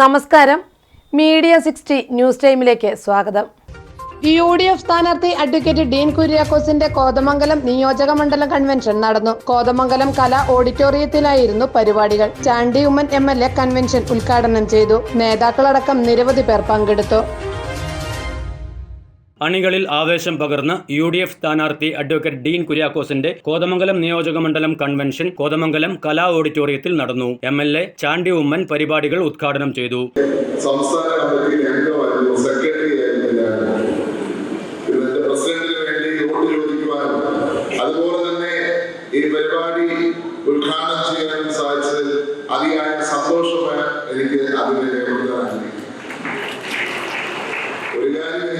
നമസ്കാരം. Media sixty news ടൈമിലേക്ക് സ്വാഗതം. യു ഡി എഫ് സ്ഥാനാർത്ഥി അഡ്വക്കേറ്റ് ഡീൻ കുര്യാക്കോസിന്റെ കോതമംഗലം നിയോജക മണ്ഡലം കൺവെൻഷൻ നടന്നു. കോതമംഗലം കലാ ഓഡിറ്റോറിയത്തിലായിരുന്നു പരിപാടികൾ. ചാണ്ടി ഉമ്മൻ എം കൺവെൻഷൻ ഉദ്ഘാടനം ചെയ്തു. നേതാക്കളടക്കം നിരവധി പേർ പങ്കെടുത്തു. അണികളിൽ ആവേശം പകർന്ന് യു ഡി എഫ് സ്ഥാനാർത്ഥി അഡ്വക്കേറ്റ് ഡീൻ കുര്യാക്കോസിന്റെ കോതമംഗലം നിയോജകമണ്ഡലം കൺവെൻഷൻ കോതമംഗലം കലാ ഓഡിറ്റോറിയത്തിൽ നടന്നു. M L A Chandy Oommen പരിപാടികൾ ഉദ്ഘാടനം ചെയ്തു. സംസ്ഥാന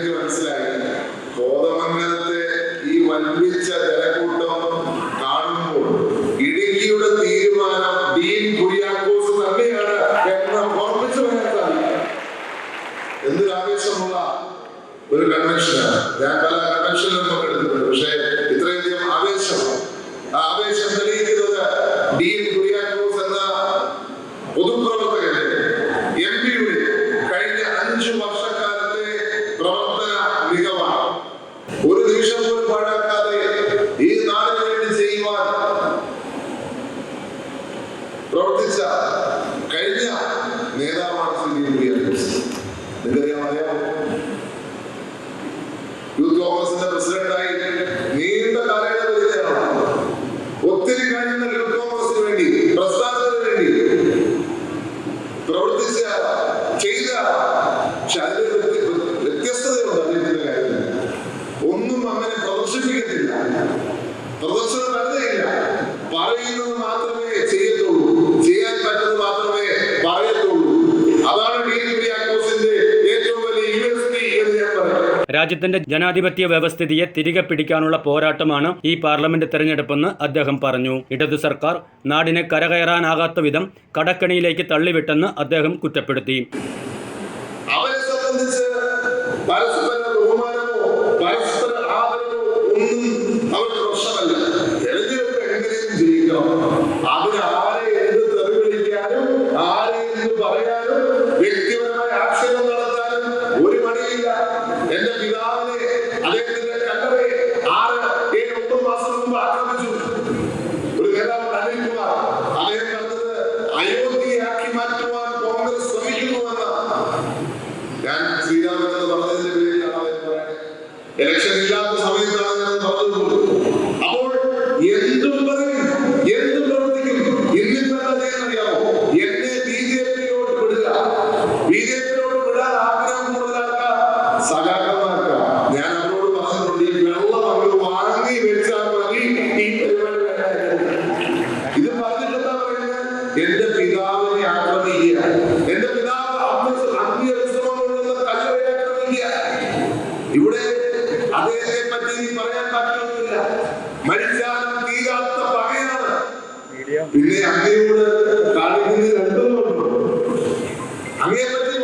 എനിക്ക് മനസ്സിലായി. കോതമംഗലത്തെ ഈ വൻപിച്ച ജനക്കൂട്ടം രാജ്യത്തിന്റെ ജനാധിപത്യ വ്യവസ്ഥിതിയെ തിരികെ പിടിക്കാനുള്ള പോരാട്ടമാണ് ഈ പാർലമെന്റ് തെരഞ്ഞെടുപ്പെന്ന് അദ്ദേഹം പറഞ്ഞു. ഇടതു സർക്കാർ നാടിനെ കരകയറാനാകാത്ത വിധം കടക്കണിയിലേക്ക് തള്ളിവിട്ടെന്ന് അദ്ദേഹം കുറ്റപ്പെടുത്തി. അവരെ സംബന്ധിച്ച് ഇലക്ഷൻ അപ്പോൾ സഖാക്കന്മാർക്ക. ഞാൻ അവരോട് ഈ എന്റെ പിതാവിനെ ആക്രമിക്കുക. എന്റെ പിന്നെ അങ്ങയോട് കാണിക്കുന്ന രണ്ടുമുണ്ടോ അങ്ങയെ പറ്റി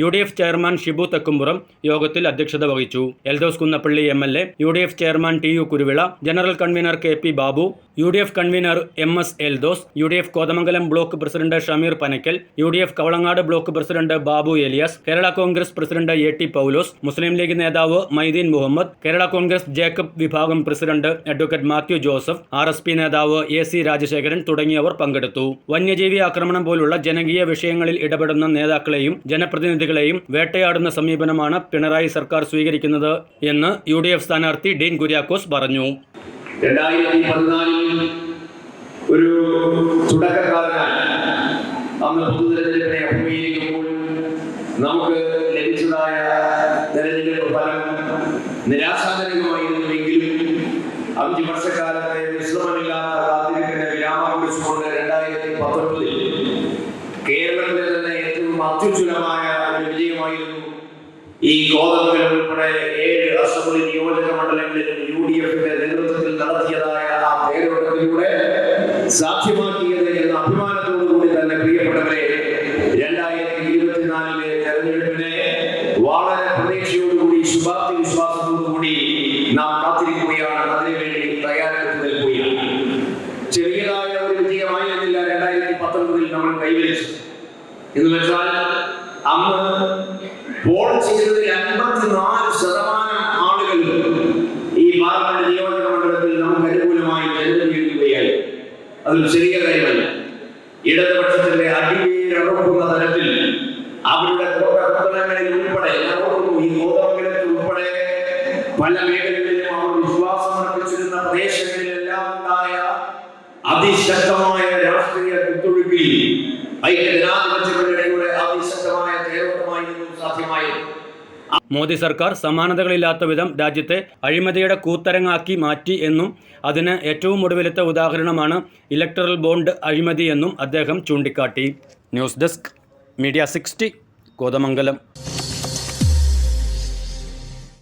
U D F chairman Shibu Thekkumpuram യോഗത്തിൽ അധ്യക്ഷത വഹിച്ചു. Eldhose Kunnappilly M L A U D F chairman T U Kuruvila general convener K P Babu U D F convener M S Eldhose U D F Kothamangalam block president Shameer Panakkal U D F Kavalangad block president Babu Elias Kerala Congress president A T Paulose Muslim League നേതാവ് മൈദീൻ മുഹമ്മദ് കേരള കോൺഗ്രസ് ജേക്കബ് വിഭാഗം president advocate Mathew Joseph R S P നേതാവ് A C Rajasekharan തുടങ്ങിയവർ പങ്കെടുത്തു. വന്യജീവി ആക്രമണം പോലുള്ള ജനകീയ വിഷയങ്ങളിൽ ഇടപെടുന്ന നേതാക്കളെയും ജനപ്രതിനിധികളെയും വേട്ടയാടുന്ന സമീപനമാണ് പിണറായി സർക്കാർ സ്വീകരിക്കുന്നത് എന്ന് യു ഡി എഫ് സ്ഥാനാർത്ഥി ഡീൻ കുര്യാക്കോസ് പറഞ്ഞു. ഒരു നമുക്ക് ലഭിച്ചതായ തെരഞ്ഞെടുപ്പ് ഫലം നിരാശാജനകമായിരുന്നുവെങ്കിലും അഞ്ച് വർഷക്കാലത്തെ വിശ്രമമില്ലാത്ത കാത്തിരിക്കുന്ന വിരാമം രണ്ടായിരത്തി പത്തൊൻപതിൽ കേരളത്തിലെ തന്നെ ഏറ്റവും അത്യുജ്വലമായ ഒരു വിജയമായിരുന്നു. ഈ ഗോതമ്പിൽ ഉൾപ്പെടെ ഏഴ് അസംബ്ലി നിയോജക മണ്ഡലങ്ങളിലും യു ഡി എഫിന്റെ നേതൃത്വത്തിൽ നടത്തിയതായ ആ പേരോട്ടത്തിലൂടെ സാധ്യമാക്കിയത് എന്ന അഭിമാനത്തോടു കൂടി തന്നെ പ്രിയപ്പെട്ടവരെ രണ്ടായിരത്തി ഇരുപത്തിനാലിലെ തെരഞ്ഞെടുപ്പിനെ വളരെ പ്രതീക്ഷയോടുകൂടി ശുഭാപ്തി വിശ്വാസത്തോടുകൂടി നാം കാത്തിരിക്കുകയാണ്. അതിനുവേണ്ടി തയ്യാറെടുത്ത് നിൽക്കുകയാണ്. ചെറിയതായ ഒരു വിജയമായിരുന്നില്ല രണ്ടായിരത്തി പത്തൊൻപതിൽ നമ്മൾ കൈവരിച്ചു എന്ന് വെച്ചാൽ അന്ന് പോൾ ചെയ്തതിൽ അൻപത്തിനാല് ശതമാനം ആളുകൾ ഈ പാർലമെന്റ് നിയോജക മണ്ഡലത്തിൽ നമുക്ക് അനുകൂലമായി തെരഞ്ഞെടുക്കുകയായി അതൊരു ചെറിയ കാര്യമല്ല. ഇടതുപക്ഷത്തിന്റെ അടിവേരറുക്കുന്ന തരത്തിൽ അവരുടെ പ്രവർത്തനങ്ങളിൽ ഉൾപ്പെടെ ഞാൻ ഈ ഗോതമംഗലത്തിൽ ഉൾപ്പെടെ പല മേഖലകളിലും അവർ വിശ്വാസം അർപ്പിച്ചിരുന്ന പ്രദേശങ്ങളിലെല്ലാം ഉണ്ടായ അതിശക്തമായ രാഷ്ട്രീയ കുത്തൊഴുക്കിൽ ഐക്യ ജനാധിപത്യ മുന്നണിയുടെ അതിശക്തമായ തേരോട്ടമായിരുന്നു മോദി സർക്കാർ സമാനതകളില്ലാത്ത വിധം രാജ്യത്തെ അഴിമതിയുടെ കൂത്തരങ്ങാക്കി മാറ്റി എന്നും അതിന് ഏറ്റവും ഒടുവിലത്തെ ഉദാഹരണമാണ് ഇലക്ടറൽ ബോണ്ട് അഴിമതി എന്നും അദ്ദേഹം ചൂണ്ടിക്കാട്ടി. News desk media sixty Kothamangalam.